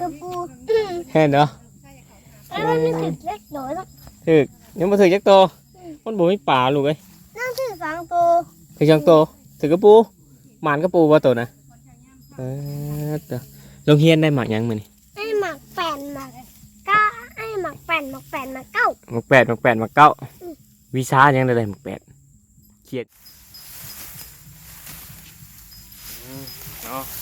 กระปูอืมเห็นเนาะแล้วมันไม่ถึงเล็กน้อยหรอกถึกยังมาถึกจักโตมันบ่มีป่าลูกเอ้ยนั่นคือสองตัวถึกจังโตถึกกระปูหมานกระปูบ่โตนะเออเด้อโรงเรียนได้หมักหยังมื้อนี่ไอ้หมักแป่นหมักก้าไอ้หมักแป่นหมักแป่นหมักเก้าหมักแปดหมักแปดหมักเก้าวิชาหยังได้เลยหมักแปดเขียดอืมเนาะส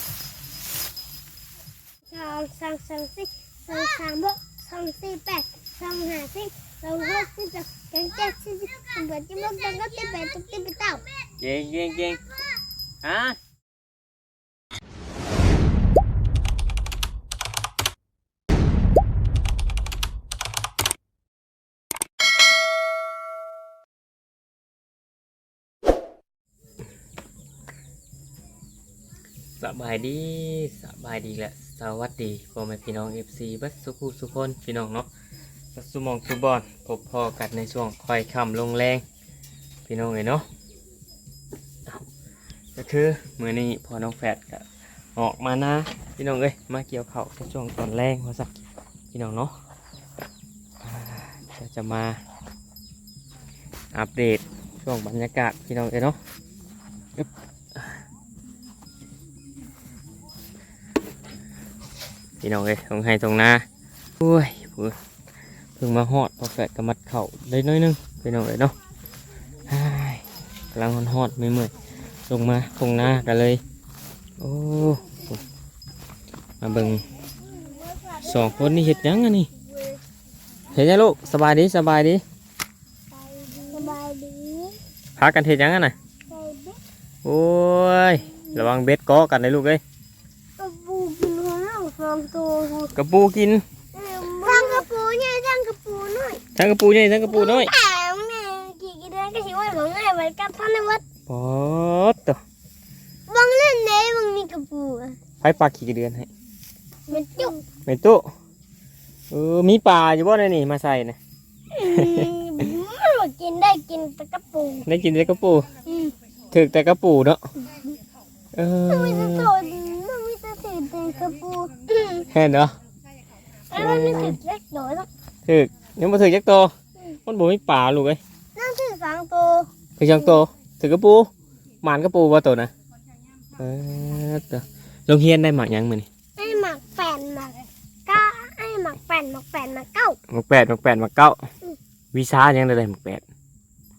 องสองสองสี่สองสามหกสองสี่แปดสองห้าสิบสองหกสิบเจ็ดสองเจ็ดสิบสิบแปดสิบหกสิบเจ็ดสิบแปดสิบเก้าสิบเก้าเก่งเก่งเก่งฮะสบายดีสบายดีแหละ สวัสดีพ่อแม่พี่น้อง FC บัสสุขุสุคนพี่น้องเนาะบัสสุมองสุบอลพบพอกันในช่วงคอยคำลงแรง พี่น้องเอ้ยเนาะก็คือมือนี้พอน้องแฟดก็ออกมานะพี่น้องเอ้ยมาเกี่ยวเข่าในช่วงตอนแรงว่าสักพี่น้องเนาะอ่าเดี๋ยวจะมาอัปเดตช่วงบรรยากาศพี่น้องเอ้ยเนาะ พี่น้องเอ้ยตรงให้ตรงหน้าโอ้ยเพิ่งเพิ่งมาฮอดพอแฟดก็มัดเข่าได้น้อยหนึงพี่น้องเอ้ยเนาะอ้ายกำลังฮอดๆไม่เมื่อยๆลงมาตรงหน้ากันเลย โอ้มาเบิ่งสองคนนี่เห็ดหยังอันนี่เห็ดยังลูกสบายดีสบายดีสบายดีพากันเห็ดหยังอันน่ะไปดิโอ้ยระวังเบ็ดเกาะกันเลยลูกเอ้ย เราสองตัวกระปูกินสร้างกระปูใหญ่สร้างกระปูหน่อยทั้งกระปูใหญ่ทั้งกระปูน้อยแต่แม่กี่กี่เดือนก็สิว่าของง่ายเหมือนกับท่านในวัดปอดตัวบางเล่นเด้บางมีกระปูอะไผปลาขี่กระเดือนให้มันจุกไม่ตู้เออมีปลาอยู่บ่ในนี่มาใส่นะมันบอกกินได้กินแต่กระปูได้กินแต่กระปูอืมถึกแต่กระปูเนาะเอมันมีแต่อตัวมันมีแต่ สีแต่กระปูอืมเห็นเนาะแล้วมันไม่ถึงเล็กน้อยหรอกถึกยังมาถึกจักโตมันบ่มีป่าลูกเอ้ยนั่นคือสองตัวถึกจังโตถึกกระปูหมานกระปูว่าโตนะเออเด้อโรงเรียนได้หมากหยังมื้อนี่ไอ้หมักแป่นหมักก้าไอ้หมักแป่นหมักแป่นหมักเก้าหมากแปดหมากแปดหมากเก้าอืมวิชายังได้เลยหมากแปด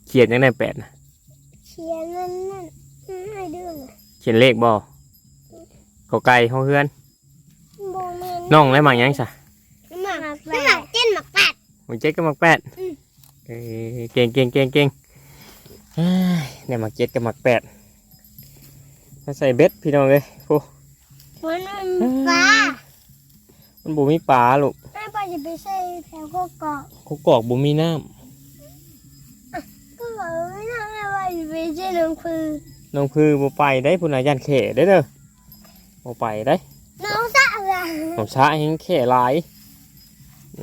เขียนยังได้แปดนะเขียนนั่นนั่นอืมให้ดื้อน่ะเขียนเลขบ่กอไก่ห้องเฮือนโบแม นน้องได้หมากหยังซะหมักแปด หมักเจ็ดหมักแปดหมากเจ็ดกับหมากแปดอืม เออเก่งเก่งเก่งเก่งเอ้ยได้หมากเจ็ดกับหมากแปดมาใส่เบ็ดพี่น้องเลยโอ้มันมันปลามันบ่มีปลาลูกแม่ป้าจะไปใส่แถวโคกอกเขากอกบ่มีน้ำก็บอกไม่น่าแม่ว่าจะไปใส่น้องคือน้องคือบ่ไปได้พุ่นน่ะยันแข่ได้เด้อบ่ไปได้ น้องสาวอะ น้ำช้าแห้งแข่หลาย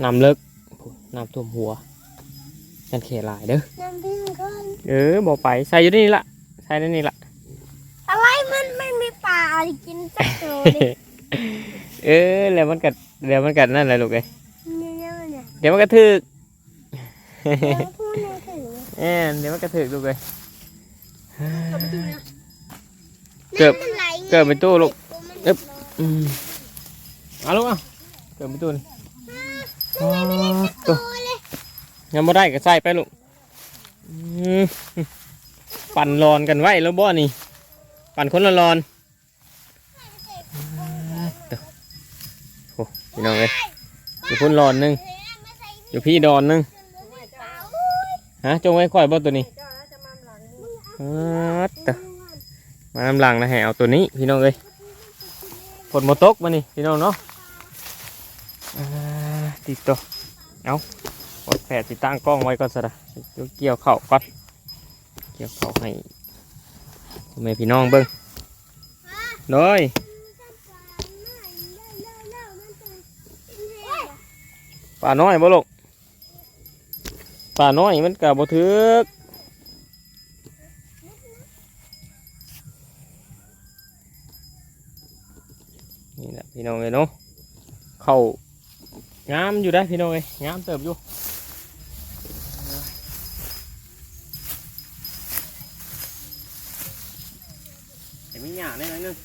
น้ำเลิกพุ่นน้ำท่วมหัวยันแข่หลายเด้อน้ำพิมก่อนเออบ่ไปใส่อยู่นี่ละใส่ในนี่ละอะไรมันไม่มีปลาอะไรกินสักตัวดิเออแล้วมันกัดเดี๋ยวมันกัดนั่นแหละลูกเอ้ยเนี่ยเนี่ยเดี๋ยวมันกระถึกแล้วพูดไม่ถึงเอ้ยเดี๋ยวมันกระถึกลูกเอ้ยเกิดไหลเกิดเป็นตู้ลูกอึ๊บอืม เอาลูกเอาเกิดเป็นตู้นี่อ๋อตัวยังไม่ได้ก็ใส่ไปลูกอืมปั่นรอนกันไว้แล้วบ่นี่ ปั่นคนละรอนอ่าเด้อโอ้พี่น้องเอ้ยอยู่พุ่นรอนหนึงอยู่พี่ดอนหนึงฮะจงไว้ค่อยบ่ตัวนี้อ่าเด้อมานำหลังนะให้เอาตัวนี้พี่น้องเอ้ยฝนมาตกมานี่พี่น้องเนาะอ่า ติดตัวเอากดแผดติดตั้งกล้องไว้ก่อนสนะเกี่ยวเข่าก่อน เกี่ยวเข่าให้แม่พี่น้องเบิ้งโดยป่าน้อยบ่ลูกป่าน้อยมันกับบ่ถึกนี่แหละพี่น้องเลยเนาะเข้า งามอยู่ได้พี่น้องเอ้ยงามเติบอยู่แต่มีหยาแน่นอนนึง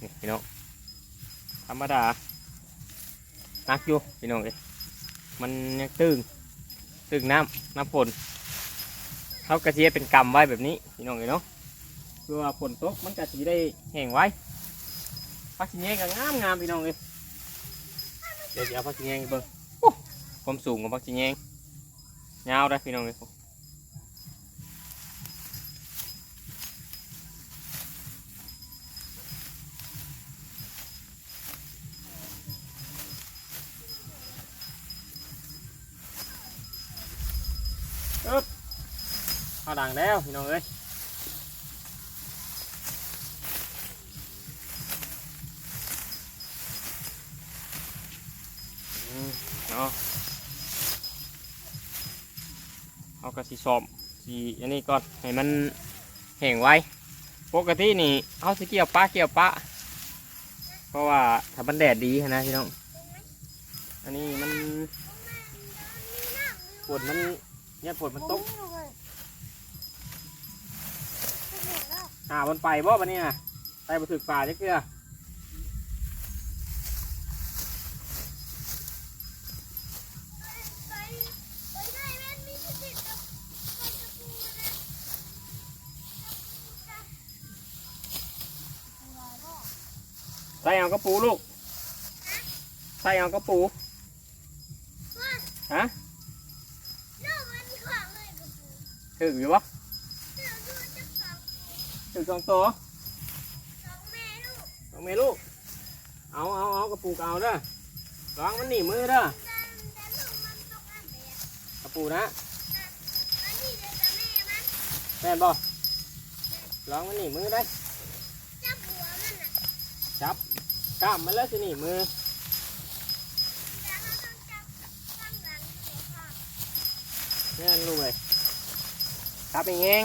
นี่พี่น้องธรรมดา นักอยู่พี่น้องเอ้ยมันยังตึงตึงน้ำน้ำฝนเขากระเจียเป็นกำไว้แบบนี้พี่น้องเอ้ยเนาะเพื่อว่าฝนตกมันกระสีได้แห้งไว้พักสิแยงก็งามงามพี่น้องเอ้ยเดี๋ยวจะเอาพักสิแยงให้เบิ่งความสูงของพักสิแยงยาวได้พี่น้องเอ้ยางแล้วพี่น้องเอ้ยเนาะเอากระสีสอบสีอันนี้ก่อนให้มันแห้งไว้ปกตินี่เอาสเกี่ยวปลาเกี่ยวปลาเพราะว่าถ้ามันแดดดีนะพี่น้อง อันนี้มันฝนมันเนี่ยฝนมันตก หาบนไปบ่ปะเนี่ยไปบ่ถึกป่าจักเทื่อใส่เอากระปูลูก ใส่เอากระปูฮะถึกอยู่ปะ ถึกสองตัวสองเมลูก เอาเอาเอากระปูกเอาเด้อร้องมันหนีมือเด้อกระปูนะแม่นบ่ร้องมันหนีมือได้ จับกล้ามมันแล้วสิหนีมือแม่นลูกเลยจับเอง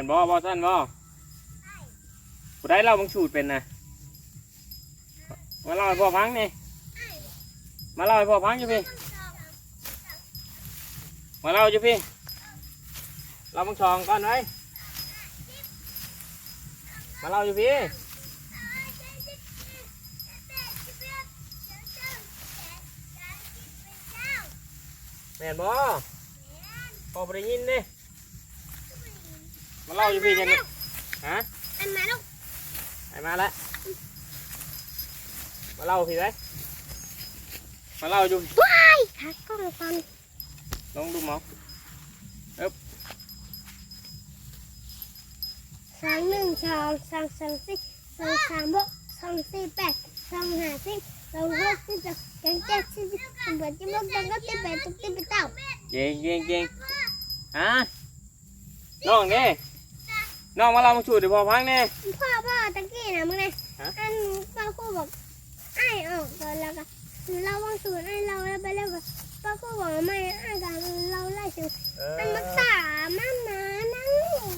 ม่นบ่บ่บ่ท่านบ่ผู้ใดเล่าบังสูตรเป็นนะมาเล่าให้พ่อฟังนี่มาเล่าให้พ่อฟังอยู่พี่มาเล่าอยู่พี่เราบังชองก่อนไว้มาเล่าอยู่พี่แม่นบ่พอบ่ได้ยินเด้ มาเล่าอยู่พี่จังนี่ฮะอันมาลูกไปมาแล้วมาเล่าพี่ไว้มาเล่าอยู่ว้ายขากล้องก่อนลองดูหมอสองหนึ่งสองสองสองสี่สองสามหกสองสี่แปดสองห้าสิบสองหกสิบสองเจ็ดเจ็ดสิบสิบเอ็ดสิบสองสิบสามสิบสี่สิบห้าสิบหกสิบเจ็ดเก้าเก่งเก่งเก่งฮะน้องเด้ น้องมาเล่ามาชูดเดี๋ยวพอพังเน่ พ่อพ่อตะกี้นะมึงไงฮะ อันป้าครูบอกไอ้ออกตอนแล้วก็เราวางสูตรไอ้เราแล้วไปแล้วก็ป้าครูบอกว่าไม่ไอ้กันเราไล่สูตรเอมันมาอตามันนะนั่ง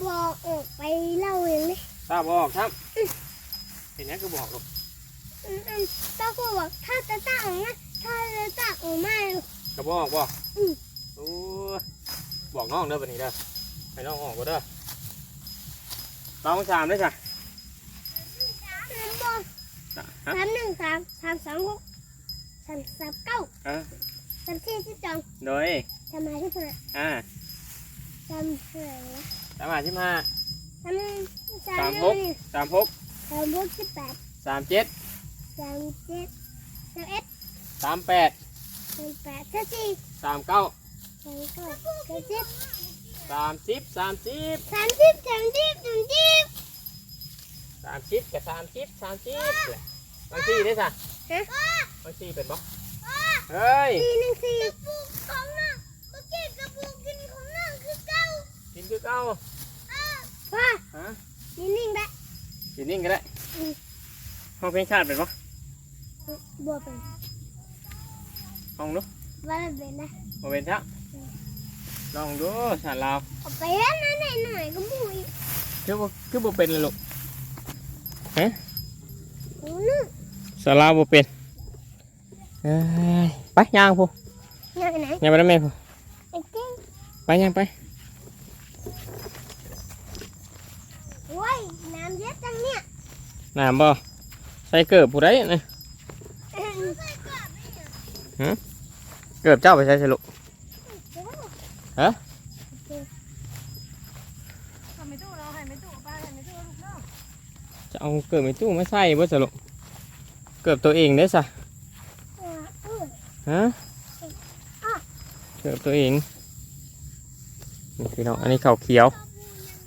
บอกออกไปเล่าอย่างนี้ทราบบอกครับ เห็นนี้คือบอกลูกอันอันป้าครูบอกถ้าจะตาออกนะถ้าจะตาออกมากระบอกบอกอืม โอ้ยบอกน้องเด้อบันนี้เด้อให้น้องออกก็เด้อ น้องสามได้จ้ะบอกฮะสามหนึ่งสามสามสองหกสามสามเก้าเออสามสี่สิบสองโดยสามห้าสิบห้าอ่าสามเท่าไหร่วะสามห้าสิบห้าสามสามสามหกหนึ่งสามหกสามหกสิบแปดสามเจ็ดสามเจ็ดสามเอ็ดสามแปดสามแปดสามสี่สามเก้าสามเก้าสามสิบ สามสิบสามสิบสามสิบสามสิบสามสิบสามสิบกับสามสิบสามสิบแหละบางทีได้สะฮะบางทีเป็นบ่เฮ้ยสี่หนึ่งสี่กระปุกของน้องเมื่อกี้กระปุกกินของน้องคือเก้ากินคือเก้าพ่อฮะนิ่งๆได้กินนิ่งก็ได้อืมห้องเพลงชาติเป็นบ่บัวเป็นห้องดูว่าเป็นนะบ่เป็นชะ ลองดูชาติลาวเอาไปแล้วนะหน่อยหน่อยก็บุยคือบ่คือบ่เป็นเลยลูกโอ้นึกชาติลาวบ่เป็นเอ้ยไปย่างพูยังไงย่างไปแล้วแม่พูไอ้เจ้งไปย่างไปโอ้ยน้ำเยอะจังเนี่ยน้ำบ่ใส่เกิบผู้ใดนะเอิ่มเกิบเจ้าไปใส่สิลูก ฮะทำไม่ตู้เราให้ไม่ตู้ป้าให้ไม่ตู้ลูกน้องจะเอาเกิบในตู้มาใส่บ่สิลูกเกิบตัวเองได้ซะเออเออฮะเกิบตัวเองนี่พี่น้องอันนี้ข้าวเขียว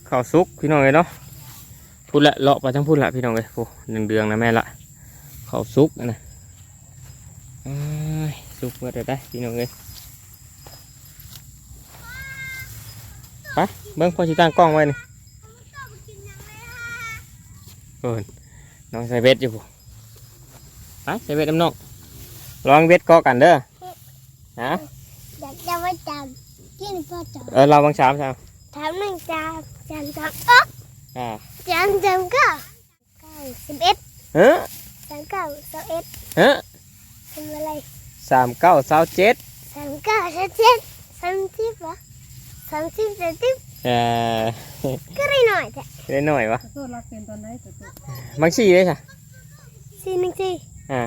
ข้าวซุกพี่น้องเลยเนาะพูดละเลาะไปทั้งพูดละพี่น้องเลยโอ้หนึ่งเดืองนะแม่ละข้าวซุกนะเอ้ยซุกเมื่อไดได้พี่น้องเลย ไปเบิ้งพอชิตั้งกล้องไว้นี่โอ้ยน้องใส่เวทอยู่ผู้ไปใส่เวทน้ำน้องลองเวทกอกันเด้อฮะอยากจะไว้จำกินพ่อจเออเราบางสามสามำถามหนึ่งจานจานจำอ๊ะอ่าจานจำเก้าเก้าสิบเอ็ดเฮ้อจานเก้าสิบเอ็ดเฮ้อทำอะไรสามเก้าสาวเจ็ดสามเก้าสามเจ็ดสามสิบเหรอสามสิบสามสิบเออก็ได้หน่อยแต่ได้หน่อยวะตัวรักเป็นตอนไหนตัวตัวบางสี่เลยค่ะสี่หนึ่งสี่อ่า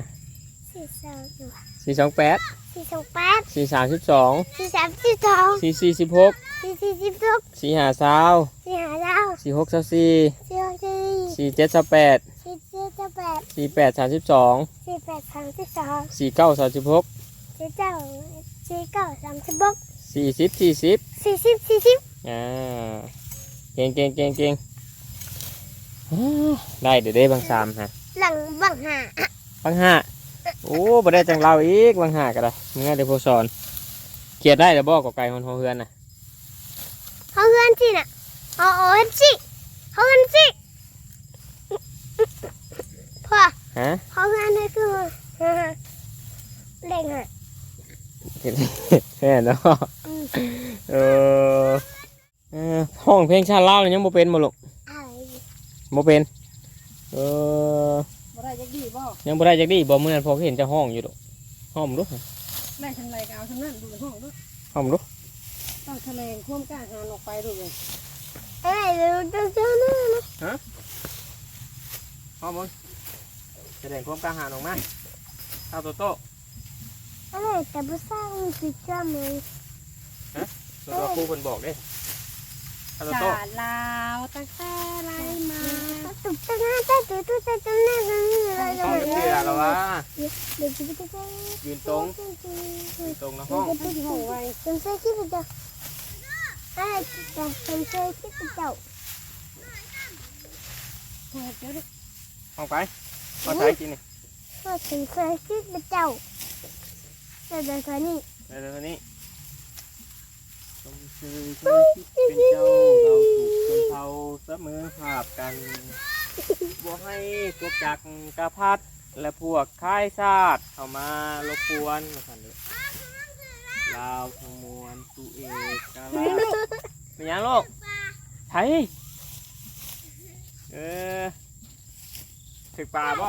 สี่สองหนึ่งสี่สองแปดสี่สองแปดสี่สามสิบสองสี่สามสี่สองสี่สี่สิบหกสี่สี่สิบหกสี่ห้าสาวสี่ห้าเก้าสี่หกสาวสี่สี่หกสี่สี่เจ็ดสาวแปดสี่เจ็ดสิบแปดสี่แปดสามสิบสองสี่แปดสามสิบสองสี่เก้าสามสิบหกสี่เก้าสี่เก้าสามสิบหก สี่สิบสี่สิบสี่สิบสี่สิบอ่าเก่งเก่งเก่งเก่งอ่าได้เดี๋ยวได้บางสามฮะหลังบังหาบางห้าโอ้บ่ได้จังเราอีกบางห้าก็ได้เมื่อเดี๋ยวพอสอนเขียนได้เดี๋ยวบอกกับไก่คนหัวเฮือนน่ะเขาเฮือนสิน่ะเขาโอ้ยสิเขาเฮือนสิพ่อฮะเขาเฮือนนี่คือเล่งอะแค่เนาะ อืม เออเออ ห้องเพลงชาติลาวนี่ยังบ่เป็นบ่ลูกอะไรบ่เป็น เออ บ่ได้จักดีบ่ยังบ่ได้จักดีบ่มื้อนั้นพอเห็นเจะห้องอยู่ดอกห้องดูได้ทำไรก็เอาทำนั้นดูห้องด้วยห้องดูต้องแถลงความกล้าหาญออกไปดูเลยเอ้ยเดี๋ยวจะเจอหน้านะห้องมึงแสดงความกล้าหาญออกมาเข้าโตโต้อะไรแต่ภาษาอังกฤษจะมึงตัวตัวครูเพิ่นบอกเด้ เข้าโตโต้สาลาวตั้งแต่ไรมาตุ๊กตาหน้าตาตุ๊กตาตาตาหน้าตาหน้าอะไรห้องเลเชื่ยอแล้ววะเดี๋ยวจะไปจะยืนตรงยืนตรงนะห้องที่ห้องไว้ฉันใส่ที่ประจักอะไรจะฉันใส่ที่ประจักเปิดเดี๋ยวดิห้องไปห้องใช้กินนี่ก็ฉันใส่ที่ประจักแต่เดี๋ยวนี้เดี๋ยวๆนี้ชมชื่อ เคยคิดเป็นเจ้าเราถูกคนเท่าเสมอภาพกันบ่ให้พวกจักกระพัดและพวกค่ายชาติเข้ามารบกวนว่าซั่นเด้อลาวทั้งมวลสุเอกกาลาเป็นยังลูกไทยเออถึกป่าบ่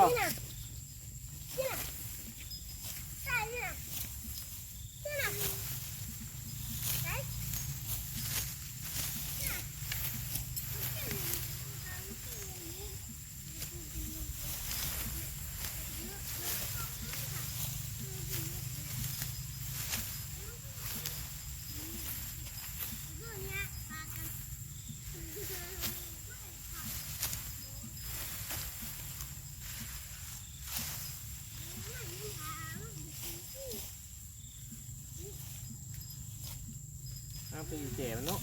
คือเจ๋มันเนาะ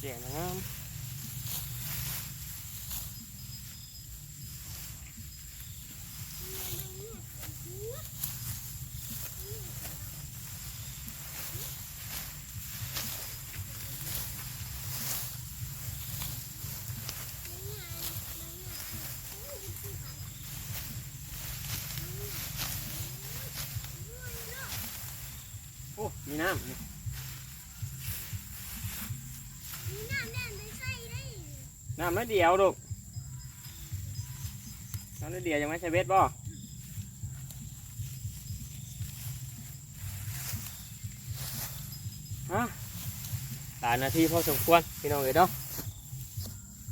เจ๋นะงามโอ้ มีน้ำ น้ำน้อยเดียวลูกน้ำน้อยเดียวยังไม่ใช่เวทบ่ฮะหลายนาทีพอสมควรพี่น้องเอ๋ยเนาะ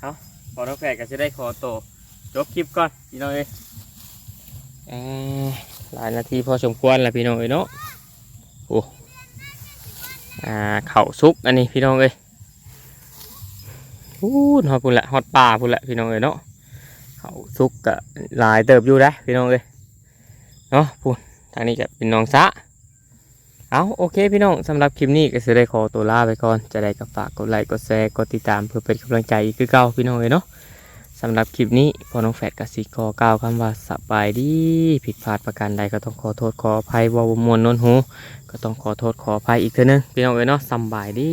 เอาพอน้องแฝดก็จะได้ขอโตจบคลิปก่อนพี่น้องเอ๋ยเอ่อหลายนาทีพอสมควรแล้วพี่น้องเอ๋ยเนาะโอ้อ่าเข่าซุกอันนี้พี่น้องเอ๋ย พูดฮอดพุ่นแหละฮอดป่าพุ่นแหละพี่น้องเอ้ยเนาะเขาซุกกะหลายเติบอยู่ได้พี่น้องเอ้ยเนาะพูดทางนี้จะเป็นน้องสะเอาโอเคพี่น้องสำหรับคลิปนี้ก็จะได้ขอตัวลาไปก่อนจะได้ก็ฝากกดไลค์กดแชร์กดติดตามเพื่อเป็นกำลังใจอีกคือเก่าพี่น้องเอ้ยเนาะสำหรับคลิปนี้พอน้องแฟดกับสีกอกล่าวคำว่าสบายดีผิดพลาดประการใดก็ต้องขอโทษขออภัยวาวมวลนนหูก็ต้องขอโทษขออภัยอีกเท่านึงพี่น้องเอ้ยเนาะสบายดี